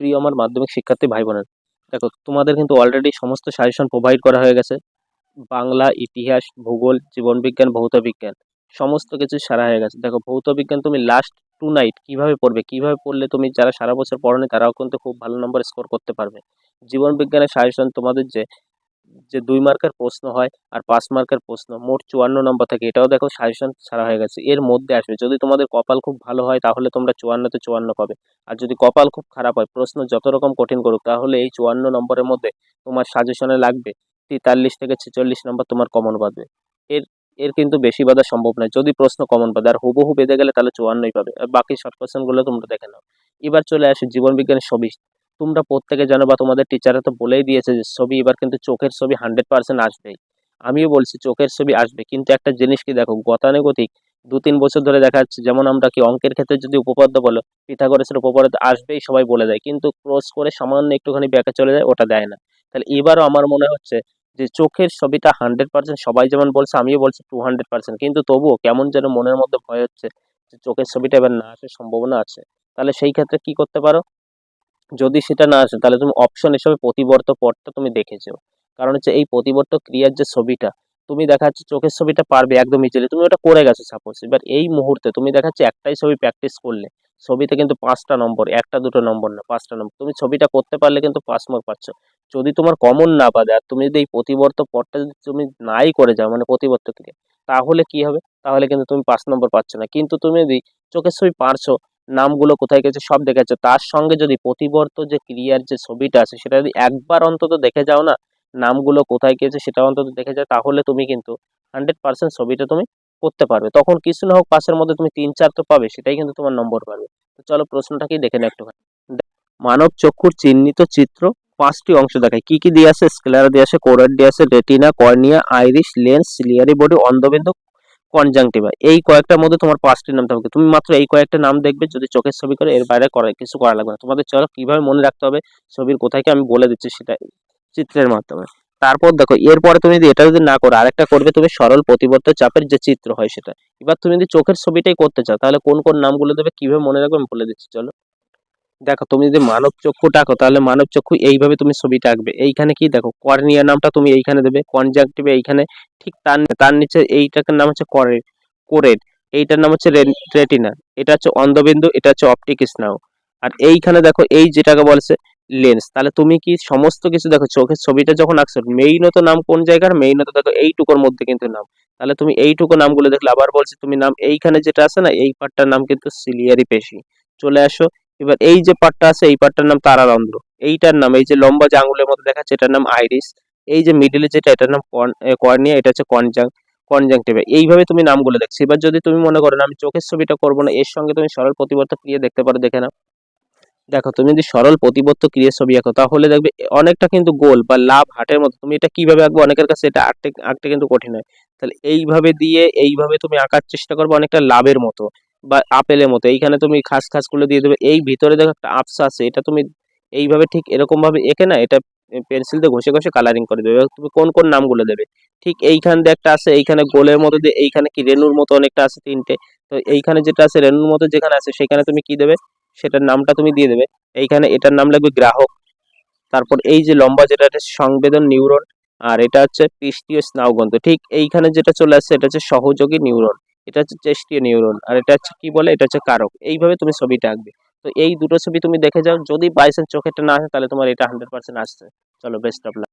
প্রিয় আমার মাধ্যমিক শিক্ষার্থী ভাই বোনের দেখো, তোমাদের কিন্তু অলরেডি সমস্ত সাজেশন প্রোভাইড করা হয়ে গেছে। বাংলা, ইতিহাস, ভূগোল, জীবনবিজ্ঞান, ভৌত বিজ্ঞান, সমস্ত কিছু সারা হয়ে গেছে। দেখো, ভৌত বিজ্ঞান তুমি লাস্ট টু নাইট কীভাবে পড়বে? কীভাবে পড়লে তুমি যারা সারা বছর পড়নি তারাও কিন্তু খুব ভালো নম্বর স্কোর করতে পারবে। জীবন বিজ্ঞানের সাজেশন তোমাদের যে যে দুই মার্কের প্রশ্ন হয় আর পাঁচ মার্কের প্রশ্ন, মোট চুয়ান্ন নম্বর থাকে, এটাও দেখো সাজেশন ছাড়া হয়ে গেছে। এর মধ্যে আসবে, যদি তোমাদের কপাল খুব ভালো হয় তাহলে তোমরা চুয়ান্নতে চুয়ান্ন পাবে। আর যদি কপাল খুব খারাপ হয়, প্রশ্ন যত রকম কঠিন করুক, তাহলে এই চুয়ান্ন নম্বরের মধ্যে তোমার সাজেশনে লাগবে, তেতাল্লিশ থেকে ছেচল্লিশ নম্বর তোমার কমন বাঁধবে এর এর কিন্তু বেশি বাঁধা সম্ভব নয়, যদি প্রশ্ন কমন পাবে আর হুবহু বেঁধে গেলে তাহলে চুয়ান্নই পাবে। বাকি শর্ট কোশ্চেনগুলো তোমরা দেখে নাও। এবার চলে আসি জীবন বিজ্ঞানের ছবি তোমরা প্রত্যেকে জানো বা তোমাদের টিচাররা তো বলেই দিয়েছে যে ছবি এবার কিন্তু চোখের ছবি হান্ড্রেড পার্সেন্ট আসবেই। আমিও বলছি চোখের ছবি আসবে। কিন্তু একটা জিনিস কি দেখো, গতানুগতিক দু তিন বছর ধরে দেখা যাচ্ছে যেমন আমরা কি অঙ্কের ক্ষেত্রে যদি উপপাদ্য বলো, পিথাগোরাসের উপপাদ্য আসবেই সবাই বলে দেয়। কিন্তু ক্রস করে সামান্য একটুখানি ব্যাকে চলে যায়, ওটা দেয় না। তাহলে এবারও আমার মনে হচ্ছে যে চোখের ছবিটা হান্ড্রেড পার্সেন্ট সবাই যেমন বলছে, আমিও বলছি টু হান্ড্রেড পার্সেন্ট কিন্তু তবুও কেমন যেন মনের মধ্যে ভয় হচ্ছে যে চোখের ছবিটা এবার না আসার সম্ভাবনা আছে। তাহলে সেই ক্ষেত্রে কি করতে পারো? যদি সেটা না আসে, তাহলে তুমি অপশন হিসেবে প্রতিবর্ত পথটা তুমি দেখেছ। কারণ হচ্ছে এই প্রতিবর্ত ক্রিয়ার যে ছবিটা, তুমি দেখা চোখের ছবিটা পারবে একদম ইজিলি তুমি ওটা করে গেছো সাপোজ এবার এই মুহূর্তে তুমি দেখা একটাই ছবি প্র্যাকটিস করলে, ছবিতে কিন্তু পাঁচটা নম্বর, একটা, দুটো নম্বর না, পাঁচটা নম্বর। তুমি ছবিটা করতে পারলে কিন্তু পাঁচ মার্ক পাচ্ছ। যদি তোমার কমন না পাবে আর তুমি যদি এই প্রতিবর্ত পথটা যদি তুমি নাই করে যাও মানে প্রতিবর্ত ক্রিয়া, তাহলে কি হবে? তাহলে কিন্তু তুমি পাঁচ নম্বর পাচ্ছ না। কিন্তু তুমি যদি চোখের ছবি পারছ নামগুলো কোথায় গেছে সব দেখেছ। তার সঙ্গে যদি প্রতিবর্ত যে ক্রিয়ার যে ছবিটা আছে, সেটা যদি একবার অন্তত দেখে যাও না, নামগুলো কোথায় গিয়েছে সেটা অন্তত দেখে যাও, তাহলে তুমি কিন্তু হান্ড্রেড পার্সেন্ট ছবিটা তুমি করতে পারবে। তখন কিছু না হোক পাশের মধ্যে তুমি তিন চার তো পাবে, সেটাই কিন্তু তোমার নম্বর পাবে। তো চলো প্রশ্নটাকেই দেখে নাও একটুখানি। মানব চক্ষুর চিহ্নিত চিত্র পাঁচটি অংশ দেখায়। কি কি দিয়ে আছে স্কেলার দিয়ে আছে কোরার দিয়ে আছে retina, cornea, iris, lens ciliary body, অন্ধবিন্দু conjunctiva এই কয়েকটার মধ্যে তোমার পাঁচটি নাম থাকবে। তুমি মাত্র এই কয়েকটা নাম দেখবে, যদি চোখের ছবি করে, এর বাইরে করা কিছু করা লাগবে না। তোমাদের চলো কীভাবে মনে রাখতে হবে, ছবির কোথায় আমি বলে দিচ্ছি সেটা চিত্রের মাধ্যমে। তারপর দেখো, এরপরে তুমি যদি এটা যদি না করো, আরেকটা করবে, তুমি সরল প্রতিবর্ত চাপের যে চিত্র হয় সেটা। এবার তুমি যদি চোখের ছবিটাই করতে চাও, তাহলে কোন কোন নামগুলো দেবে, কীভাবে মনে রাখবে আমি বলে দিচ্ছি, চলো। দেখো, তুমি যদি মানব চক্ষু টাকো তাহলে মানব চক্ষু এইভাবে তুমি ছবিটা আঁকবে। এইখানে কি দেখো কর্নিয়া নামটা তুমি এইখানে দেবে কনজাংটিভে এইখানে, ঠিক তার তার নিচে এইটার নাম হচ্ছে করে, কোরেড। এইটার নাম হচ্ছে রেটিনা। এটা হচ্ছে অন্ধবিন্দু, এটা হচ্ছে অপটিক স্নায়ু। আর এইখানে দেখো, এই যেটাকে বলছে লেন্স তাহলে তুমি কি সমস্ত কিছু দেখো, চোখের ছবিটা যখন আঁকছো, মেইনত নাম কোন জায়গার, মেইনত দেখো এইটুকুর মধ্যে কিন্তু নাম। তাহলে তুমি এইটুকু নামগুলো দেখলে, আবার বলছি তুমি নাম এইখানে যেটা আছে না, এই পার্টটার নাম কিন্তু সিলিয়ারি পেশি চলে আসো এবার এই যে পার্টটা আছে, এই পার্টটার নাম তারারন্ধ্র। এইটার নাম, এই যে লম্বা যে আঙুলের মধ্যে দেখাচ্ছে, এটার নাম আইরিস। এই যে মিডিলে যেটা, এটার নাম কর্নিয়া, এটা হচ্ছে কনজাং, কনজাংটিভা। এইভাবে তুমি নামগুলো দেখছ। এবার যদি তুমি মনে করো না, আমি চোখের ছবিটা করব না, এর সঙ্গে তুমি সরল প্রতিবর্ত ক্রিয়া দেখতে পারো, দেখে নাও। দেখো, তুমি যদি সরল প্রতিবর্ত ক্রিয়া ছবি আঁকো, তাহলে দেখবে অনেকটা কিন্তু গোল বা লাভ হাটের মতো। তুমি এটা কীভাবে আঁকবো? অনেকের কাছে এটা আঁকতে আঁকতে কিন্তু কঠিন হয়। তাহলে এইভাবে দিয়ে, এইভাবে তুমি আঁকার চেষ্টা করবে অনেকটা লাভের মতো। বা আপেলের মতো, এইখানে তুমি খাস খাসগুলো দিয়ে দেবে, এই ভিতরে দেখো একটা আপসা আছে, এটা তুমি এইভাবে ঠিক এরকম ভাবে এঁকে না, এটা পেন্সিল দিয়ে ঘষে ঘষে কালারিং করে দেবে তুমি কোন কোন নামগুলো দেবে, ঠিক এইখান দিয়ে একটা আছে, এইখানে গোলের মতো দিয়ে, এইখানে কি রেনুর মতো অনেকটা আছে তিনটে, তো এইখানে যেটা আছে রেনুর মতো যেখানে আছে, সেখানে তুমি কি দেবে, সেটার নামটা তুমি দিয়ে দেবে, এইখানে এটার নাম লাগবে গ্রাহক, তারপর এই যে লম্বা যেটা সংবেদন নিউরন, আর এটা হচ্ছে পৃষ্ঠীয় স্নায়ুগ্রন্থ ঠিক এইখানে যেটা চলে আসছে, এটা হচ্ছে সহযোগী নিউরন এটা হচ্ছে চেষ্টীয় নিউরন আর এটা হচ্ছে কি বলে? এটা হচ্ছে কারক। এইভাবে তুমি ছবিটা আঁকবে। তো এই দুটো ছবি তুমি দেখে যাও। যদি বাইসেন্স চোখেরটা না আসে, তাহলে তোমার এটা হান্ড্রেড পার্সেন্ট আসছে। চলো বেস্ট অফ লাক